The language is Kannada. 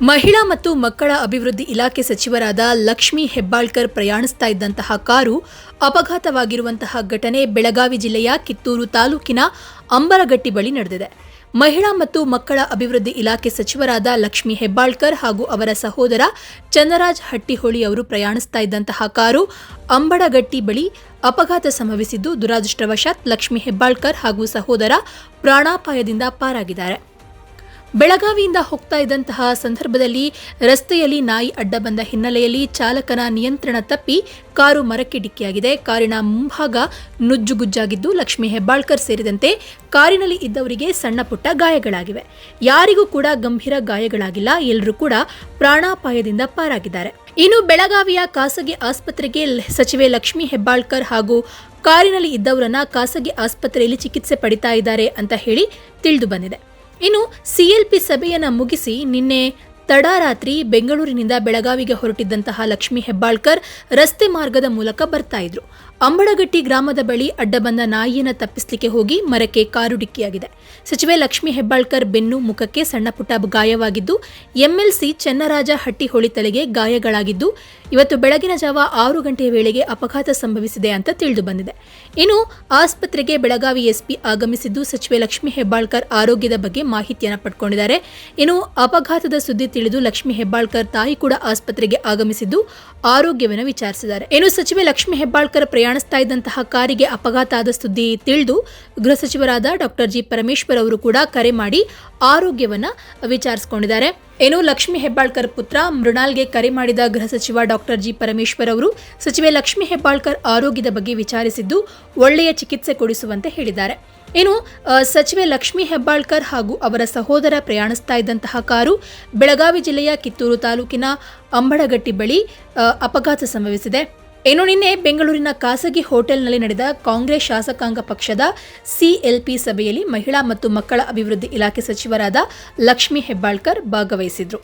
ಮಹಿಳಾ ಮತ್ತು ಮಕ್ಕಳ ಅಭಿವೃದ್ಧಿ ಇಲಾಖೆ ಸಚಿವರಾದ ಲಕ್ಷ್ಮೀ ಹೆಬ್ಬಾಳ್ಕರ್ ಪ್ರಯಾಣಿಸ್ತಾ ಇದ್ದಂತಹ ಕಾರು ಅಪಘಾತವಾಗಿರುವಂತಹ ಘಟನೆ ಬೆಳಗಾವಿ ಜಿಲ್ಲೆಯ ಕಿತ್ತೂರು ತಾಲೂಕಿನ ಅಂಬರಗಟ್ಟಿ ಬಳಿ ನಡೆದಿದೆ. ಮಹಿಳಾ ಮತ್ತು ಮಕ್ಕಳ ಅಭಿವೃದ್ಧಿ ಇಲಾಖೆ ಸಚಿವರಾದ ಲಕ್ಷ್ಮೀ ಹೆಬ್ಬಾಳ್ಕರ್ ಹಾಗೂ ಅವರ ಸಹೋದರ ಚನ್ನರಾಜ್ ಹಟ್ಟಿಹೊಳಿ ಅವರು ಪ್ರಯಾಣಿಸ್ತಾ ಇದ್ದಂತಹ ಕಾರು ಅಂಬಡಗಟ್ಟಿ ಬಳಿ ಅಪಘಾತ ಸಂಭವಿಸಿದ್ದು ದುರಾದೃಷ್ಟವಶಾತ್ ಲಕ್ಷ್ಮೀ ಹೆಬ್ಬಾಳ್ಕರ್ ಹಾಗೂ ಸಹೋದರ ಪ್ರಾಣಾಪಾಯದಿಂದ ಪಾರಾಗಿದ್ದಾರೆ. ಬೆಳಗಾವಿಯಿಂದ ಹೋಗ್ತಾ ಇದ್ದಂತಹ ಸಂದರ್ಭದಲ್ಲಿ ರಸ್ತೆಯಲ್ಲಿ ನಾಯಿ ಅಡ್ಡ ಬಂದ ಹಿನ್ನೆಲೆಯಲ್ಲಿ ಚಾಲಕನ ನಿಯಂತ್ರಣ ತಪ್ಪಿ ಕಾರು ಮರಕ್ಕೆ ಡಿಕ್ಕಿಯಾಗಿದೆ. ಕಾರಿನ ಮುಂಭಾಗ ನುಜ್ಜುಗುಜ್ಜಾಗಿದ್ದು ಲಕ್ಷ್ಮೀ ಹೆಬ್ಬಾಳ್ಕರ್ ಸೇರಿದಂತೆ ಕಾರಿನಲ್ಲಿ ಇದ್ದವರಿಗೆ ಸಣ್ಣ ಪುಟ್ಟ ಗಾಯಗಳಾಗಿವೆ. ಯಾರಿಗೂ ಕೂಡ ಗಂಭೀರ ಗಾಯಗಳಾಗಿಲ್ಲ. ಎಲ್ಲರೂ ಕೂಡ ಪ್ರಾಣಾಪಾಯದಿಂದ ಪಾರಾಗಿದ್ದಾರೆ. ಇನ್ನು ಬೆಳಗಾವಿಯ ಖಾಸಗಿ ಆಸ್ಪತ್ರೆಗೆ ಸಚಿವೆ ಲಕ್ಷ್ಮೀ ಹೆಬ್ಬಾಳ್ಕರ್ ಹಾಗೂ ಕಾರಿನಲ್ಲಿ ಇದ್ದವರನ್ನ ಖಾಸಗಿ ಆಸ್ಪತ್ರೆಯಲ್ಲಿ ಚಿಕಿತ್ಸೆ ಪಡಿತಾ ಇದ್ದಾರೆ ಅಂತ ಹೇಳಿ ತಿಳಿದು ಬಂದಿದೆ. ಇನ್ನು ಸಿಎಲ್ಪಿ ಸಭೆಯನ್ನು ಮುಗಿಸಿ ನಿನ್ನೆ ತಡರಾತ್ರಿ ಬೆಂಗಳೂರಿನಿಂದ ಬೆಳಗಾವಿಗೆ ಹೊರಟಿದ್ದಂತಹ ಲಕ್ಷ್ಮೀ ಹೆಬ್ಬಾಳ್ಕರ್ ರಸ್ತೆ ಮಾರ್ಗದ ಮೂಲಕ ಬರ್ತಾ ಇದ್ರು. ಅಂಬಡಗಟ್ಟಿ ಗ್ರಾಮದ ಬಳಿ ಅಡ್ಡ ಬಂದ ನಾಯಿಯನ್ನು ತಪ್ಪಿಸಲಿಕ್ಕೆ ಹೋಗಿ ಮರಕ್ಕೆ ಕಾರು ಡಿಕ್ಕಿಯಾಗಿದೆ. ಸಚಿವೆ ಲಕ್ಷ್ಮೀ ಹೆಬ್ಬಾಳ್ಕರ್ ಬೆನ್ನು ಮುಖಕ್ಕೆ ಸಣ್ಣಪುಟ್ಟ ಗಾಯವಾಗಿದ್ದು, ಎಂಎಲ್ಸಿ ಚೆನ್ನರಾಜ ಹಟ್ಟಿಹೊಳಿ ತಲೆಗೆ ಗಾಯಗಳಾಗಿದ್ದು, ಇವತ್ತು ಬೆಳಗಿನ ಜಾವ ಆರು ಗಂಟೆಯ ವೇಳೆಗೆ ಅಪಘಾತ ಸಂಭವಿಸಿದೆ ಅಂತ ತಿಳಿದು ಬಂದಿದೆ. ಇನ್ನು ಆಸ್ಪತ್ರೆಗೆ ಬೆಳಗಾವಿ ಎಸ್ಪಿ ಆಗಮಿಸಿದ್ದು ಸಚಿವೆ ಲಕ್ಷ್ಮೀ ಹೆಬ್ಬಾಳ್ಕರ್ ಆರೋಗ್ಯದ ಬಗ್ಗೆ ಮಾಹಿತಿಯನ್ನು ಪಡ್ಕೊಂಡಿದ್ದಾರೆ. ಇನ್ನು ಅಪಘಾತದ ಸುದ್ದಿ ತಿಳಿದು ಲಕ್ಷ್ಮೀ ಹೆಬ್ಬಾಳ್ಕರ್ ತಾಯಿ ಕೂಡ ಆಸ್ಪತ್ರೆಗೆ ಆಗಮಿಸಿದ್ದು ಆರೋಗ್ಯವನ್ನು ವಿಚಾರಿಸಿದ್ದಾರೆ. ಇನ್ನು ಸಚಿವೆ ಲಕ್ಷ್ಮೀ ಹೆಬ್ಬಾಳ್ಕರ್ ಪ್ರಯಾಣಿಸ್ತಾ ಇದ್ದಂತಹ ಕಾರಿಗೆ ಅಪಘಾತ ಆದ ಸುದ್ದಿ ತಿಳಿದು ಗೃಹ ಸಚಿವರಾದ ಡಾಕ್ಟರ್ ಜಿ ಪರಮೇಶ್ವರ್ ಅವರು ಕೂಡ ಕರೆ ಮಾಡಿ ಆರೋಗ್ಯವನ್ನ ವಿಚಾರಿಸಿಕೊಂಡಿದ್ದಾರೆ. ಏನು ಲಕ್ಷ್ಮೀ ಹೆಬ್ಬಾಳ್ಕರ್ ಪುತ್ರ ಮೃಣಾಲ್ಗೆ ಕರೆ ಮಾಡಿದ ಗೃಹ ಸಚಿವ ಡಾಕ್ಟರ್ ಜಿ ಪರಮೇಶ್ವರ್ ಅವರು ಸಚಿವೆ ಲಕ್ಷ್ಮೀ ಹೆಬ್ಬಾಳ್ಕರ್ ಆರೋಗ್ಯದ ಬಗ್ಗೆ ವಿಚಾರಿಸಿದ್ದು ಒಳ್ಳೆಯ ಚಿಕಿತ್ಸೆ ಕೊಡಿಸುವಂತೆ ಹೇಳಿದ್ದಾರೆ. ಆ, ಸಚಿವೆ ಲಕ್ಷ್ಮೀ ಹೆಬ್ಬಾಳ್ಕರ್ ಹಾಗೂ ಅವರ ಸಹೋದರ ಪ್ರಯಾಣಿಸ್ತಾ ಇದ್ದಂತಹ ಕಾರು ಬೆಳಗಾವಿ ಜಿಲ್ಲೆಯ ಕಿತ್ತೂರು ತಾಲೂಕಿನ ಅಂಬಡಗಟ್ಟಿ ಬಳಿ ಅಪಘಾತ ಸಂಭವಿಸಿದೆ. ಇನ್ನು ನಿನ್ನೆ ಬೆಂಗಳೂರಿನ ಖಾಸಗಿ ಹೋಟೆಲ್ನಲ್ಲಿ ನಡೆದ ಕಾಂಗ್ರೆಸ್ ಶಾಸಕಾಂಗ ಪಕ್ಷದ ಸಿಎಲ್ಪಿ ಸಭೆಯಲ್ಲಿ ಮಹಿಳಾ ಮತ್ತು ಮಕ್ಕಳ ಅಭಿವೃದ್ಧಿ ಇಲಾಖೆ ಸಚಿವರಾದ ಲಕ್ಷ್ಮೀ ಹೆಬ್ಬಾಳ್ಕರ್ ಭಾಗವಹಿಸಿದ್ರು.